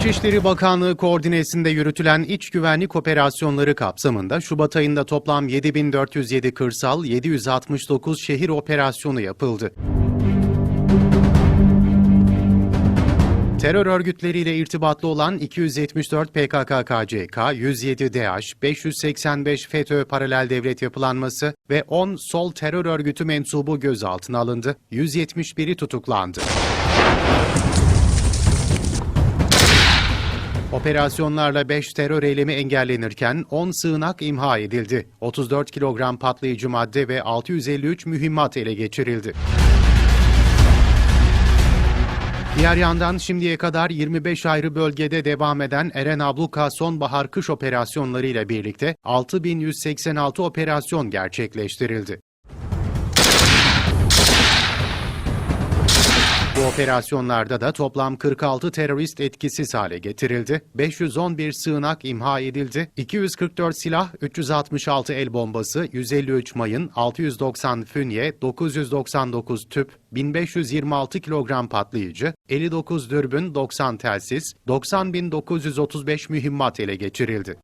İçişleri Bakanlığı koordinesinde yürütülen iç güvenlik operasyonları kapsamında Şubat ayında toplam 7407 kırsal, 769 şehir operasyonu yapıldı. Terör örgütleriyle irtibatlı olan 274 PKK-KCK, 107 DAEŞ, 585 FETÖ paralel devlet yapılanması ve 10 sol terör örgütü mensubu gözaltına alındı. 171'i tutuklandı. Operasyonlarla 5 terör eylemi engellenirken 10 sığınak imha edildi. 34 kilogram patlayıcı madde ve 653 mühimmat ele geçirildi. Diğer yandan şimdiye kadar 25 ayrı bölgede devam eden Eren Abluka sonbahar kış operasyonları ile birlikte 6186 operasyon gerçekleştirildi. Bu operasyonlarda da toplam 46 terörist etkisiz hale getirildi, 511 sığınak imha edildi, 244 silah, 366 el bombası, 153 mayın, 690 fünye, 999 tüp, 1526 kilogram patlayıcı, 59 dürbün, 90 telsiz, 90.935 mühimmat ele geçirildi.